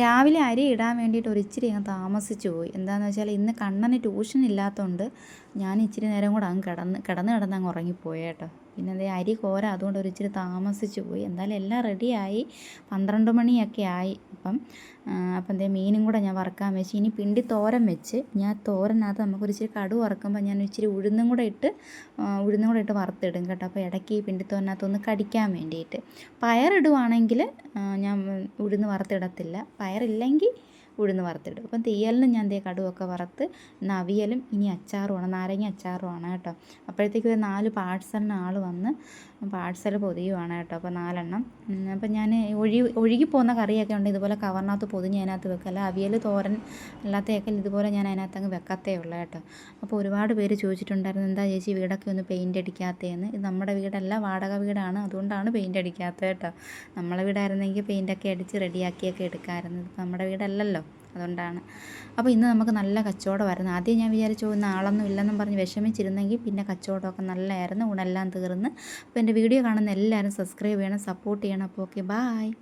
രാവിലെ അരി ഇടാൻ വേണ്ടിയിട്ട് ഒരു ഇച്ചിരി ഞാൻ താമസിച്ചു പോയി. എന്താണെന്ന് വെച്ചാൽ ഇന്ന് കണ്ണന് ട്യൂഷൻ ഇല്ലാത്തതുകൊണ്ട് ഞാൻ ഇച്ചിരി നേരം കൂടെ അങ്ങ് കിടന്ന് കിടന്ന് കിടന്ന് അങ്ങ് ഉറങ്ങിപ്പോയി കേട്ടോ. പിന്നെ അതേ അരി കോര അതുകൊണ്ട് ഒരു ഇച്ചിരി താമസിച്ചു പോയി. എന്തായാലും എല്ലാം റെഡിയായി പന്ത്രണ്ട് മണിയൊക്കെ ആയി അപ്പം അപ്പം എന്തേ മീനും കൂടെ ഞാൻ വറക്കാൻ വെച്ച്. ഇനി പിണ്ടി തോരൻ വെച്ച്. ഞാൻ തോരനകത്ത് നമുക്കൊരു ഇച്ചിരി കടു വറക്കുമ്പോൾ ഞാൻ ഇച്ചിരി ഉഴുന്നും കൂടെ ഇട്ട് ഉഴുന്നും കൂടെ ഇട്ട് വറുത്തിടും കേട്ടോ. അപ്പോൾ ഇടയ്ക്ക് ഈ പിണ്ടിത്തോരനകത്തൊന്ന് കടിക്കാൻ വേണ്ടിയിട്ട്. പയറിടുവാണെങ്കിൽ ഞാൻ ഉഴുന്ന് വറുത്തിടത്തില്ല. പയറില്ലെങ്കിൽ ഉഴുന്ന് വറുത്തിടും. അപ്പം തീയലിന് ഞാൻ ദേ കടുവൊക്കെ വറുത്ത് നവിയലും ഇനി അച്ചാറുമാണ് നാരങ്ങ അച്ചാറുമാണ് കേട്ടോ. അപ്പോഴത്തേക്കും ഒരു നാല് പാഴ്സലിന് ആൾ വന്ന് പാഴ്സൽ പൊതിയുവാണ് കേട്ടോ. അപ്പോൾ നാലെണ്ണം. അപ്പം ഞാൻ ഒഴി ഒഴുകി പോകുന്ന കറിയൊക്കെ ഉണ്ട്. ഇതുപോലെ കവറിനകത്ത് പൊതിഞ്ഞ് അതിനകത്ത് വെക്കല്ല അവിയൽ തോരൻ അല്ലാത്തയൊക്കെ ഇതുപോലെ ഞാൻ അതിനകത്ത് അങ്ങ് വെക്കത്തേ ഉള്ളൂ കേട്ടോ. അപ്പോൾ ഒരുപാട് പേര് ചോദിച്ചിട്ടുണ്ടായിരുന്നു എന്താ ചേച്ചി വീടൊക്കെ ഒന്ന് പെയിന്റ് അടിക്കാത്തതെന്ന്? ഇത് നമ്മുടെ വീടല്ല വാടക വീടാണ്. അതുകൊണ്ടാണ് പെയിന്റ് അടിക്കാത്തത് കേട്ടോ. നമ്മളെ വീടായിരുന്നെങ്കിൽ പെയിന്റൊക്കെ അടിച്ച് റെഡിയാക്കിയൊക്കെ എടുക്കാമായിരുന്നു. നമ്മുടെ വീടല്ലല്ലോ. അതുകൊണ്ടാണ്. അപ്പോൾ ഇന്ന് നമുക്ക് നല്ല കച്ചവടമായിരുന്നു ആദ്യം ഞാൻ വിചാരിച്ചു ഇന്ന് ആളൊന്നും ഇല്ലെന്നും പറഞ്ഞ് വിഷമിച്ചിരുന്നെങ്കിൽ പിന്നെ കച്ചവടമൊക്കെ നല്ലതായിരുന്നു ഉണെല്ലാം തീർന്ന്. അപ്പോൾ എന്റെ വീഡിയോ കാണുന്ന എല്ലാവരും സബ്സ്ക്രൈബ് ചെയ്യണം സപ്പോർട്ട് ചെയ്യണം. അപ്പോൾ ഓക്കെ ബായ്